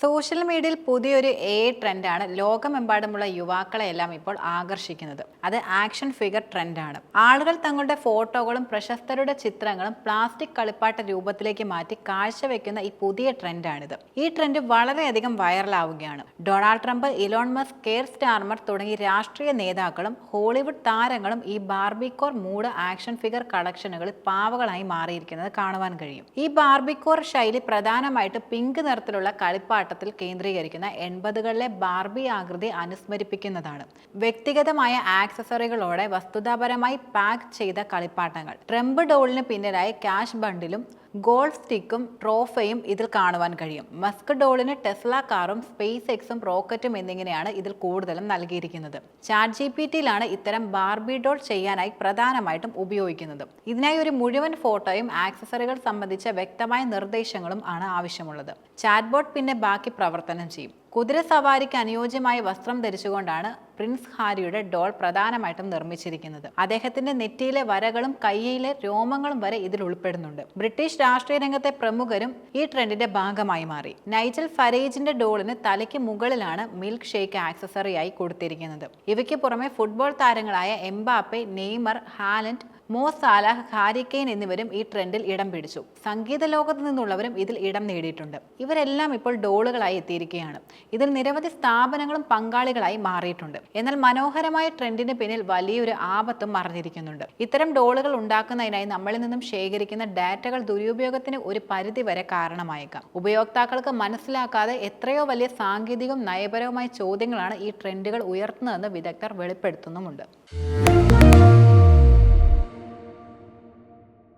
Social മീഡിയയിൽ പുതിയൊരു A ട്രെൻഡാണ്. ലോകമെമ്പാടുമുള്ള യുവാക്കളെയെല്ലാം ഇപ്പോൾ ആകർഷിക്കുന്നത്. അത് ആക്ഷൻ ഫിഗർ ട്രെൻഡാണ്. ആളുകൾ തങ്ങളുടെ ഫോട്ടോകളും പ്രശസ്തരുടെ ചിത്രങ്ങളും പ്ലാസ്റ്റിക് കളിപ്പാട്ട രൂപത്തിലേക്ക് മാറ്റി കാഴ്ചവെക്കുന്ന ഈ പുതിയ ട്രെൻഡാണിത്. ഈ ട്രെൻഡ് വളരെയധികം വൈറലാവുകയാണ്. Donald Trump Elon Musk Keir Starmer തുടങ്ങി രാഷ്ട്രീയ നേതാക്കളും ഹോളിവുഡ് താരങ്ങളും ഈ ബാർബിക്കോർ മൂഡ് ആക്ഷൻ ഫിഗർ കളക്ഷനുകളിൽ പാവകളായി മാറിയിരിക്കുന്നത് കാണുവാൻ കഴിയും. ഈ ബാർബിക്കോർ ശൈലി പ്രധാനമായിട്ട് പിങ്ക് നിറത്തിലുള്ള കളിപ്പാട്ടത്തിൽ കേന്ദ്രീകരിക്കുന്ന എൺപതുകളിലെ ബാർബി ആകൃതി അനുസ്മരിപ്പിക്കുന്നതാണ്. വ്യക്തിഗതമായ ആക്സസറികളോടെ വസ്തുതാപരമായി പാക്ക് ചെയ്ത കളിപ്പാട്ടങ്ങൾ. ട്രംപ് ഡോളിന് പിന്നിലായി ക്യാഷ് ബണ്ടിലും ഗോൾഡ് സ്റ്റിക്കും ട്രോഫയും ഇതിൽ കാണുവാൻ കഴിയും. മസ്ക് ഡോളിന് ടെസ്ല കാറും സ്പേസ് എക്സും റോക്കറ്റും എന്നിങ്ങനെയാണ് ഇതിൽ കൂടുതലും നൽകിയിരിക്കുന്നത്. ചാറ്റ് ജി പി ടിയിലാണ് ഇത്തരം ബാർബി ഡോൾ ചെയ്യാനായി പ്രധാനമായിട്ടും ഉപയോഗിക്കുന്നത്. ഇതിനായി ഒരു മുഴുവൻ ഫോട്ടോയും ആക്സസറികൾ സംബന്ധിച്ച വ്യക്തമായ നിർദ്ദേശങ്ങളും ആണ് ആവശ്യമുള്ളത്. ചാറ്റ് ബോട്ട് പിന്നെ ബാക്കി പ്രവർത്തനം ചെയ്യും. കുതിര സവാരിക്ക് അനുയോജ്യമായ വസ്ത്രം ധരിച്ചുകൊണ്ടാണ് പ്രിൻസ് ഹാരിയുടെ ഡോൾ പ്രധാനമായിട്ടും നിർമ്മിച്ചിരിക്കുന്നത്. അദ്ദേഹത്തിന്റെ നെറ്റിയിലെ വരകളും കയ്യിലെ രോമങ്ങളും വരെ ഇതിൽ ഉൾപ്പെടുന്നുണ്ട്. ബ്രിട്ടീഷ് രാഷ്ട്രീയ രംഗത്തെ പ്രമുഖരും ഈ ട്രെൻഡിന്റെ ഭാഗമായി മാറി. നൈജൽ ഫരേജിന്റെ ഡോളിന് തലയ്ക്ക് മുകളിലാണ് മിൽക്ക് ഷേക്ക് ആക്സസറിയായി കൊടുത്തിരിക്കുന്നത്. ഇവയ്ക്ക് പുറമെ ഫുട്ബോൾ താരങ്ങളായ എംബാപ്പെ നെയ്മർ ഹാലൻഡ് മോ സാലാഹ് ഹാരി എന്നിവരും ഈ ട്രെൻഡിൽ ഇടം പിടിച്ചു. സംഗീത ലോകത്ത് നിന്നുള്ളവരും ഇതിൽ ഇടം നേടിയിട്ടുണ്ട്. ഇവരെല്ലാം ഇപ്പോൾ ഡോളുകളായി എത്തിയിരിക്കുകയാണ്. ഇതിൽ നിരവധി സ്ഥാപനങ്ങളും പങ്കാളികളായി മാറിയിട്ടുണ്ട്. എന്നാൽ മനോഹരമായ ട്രെൻഡിന് പിന്നിൽ വലിയൊരു ആപത്തും മറഞ്ഞിരിക്കുന്നുണ്ട്. ഇത്തരം ഡോളുകൾ ഉണ്ടാക്കുന്നതിനായി നമ്മളിൽ നിന്നും ശേഖരിക്കുന്ന ഡാറ്റകൾ ദുരുപയോഗത്തിന് ഒരു പരിധി വരെ കാരണമായേക്കാം. ഉപയോക്താക്കൾക്ക് മനസ്സിലാക്കാതെ എത്രയോ വലിയ സാങ്കേതികവും നയപരവുമായ ചോദ്യങ്ങളാണ് ഈ ട്രെൻഡുകൾ ഉയർത്തുന്നതെന്ന് വിദഗ്ധർ വെളിപ്പെടുത്തുന്നുമുണ്ട്.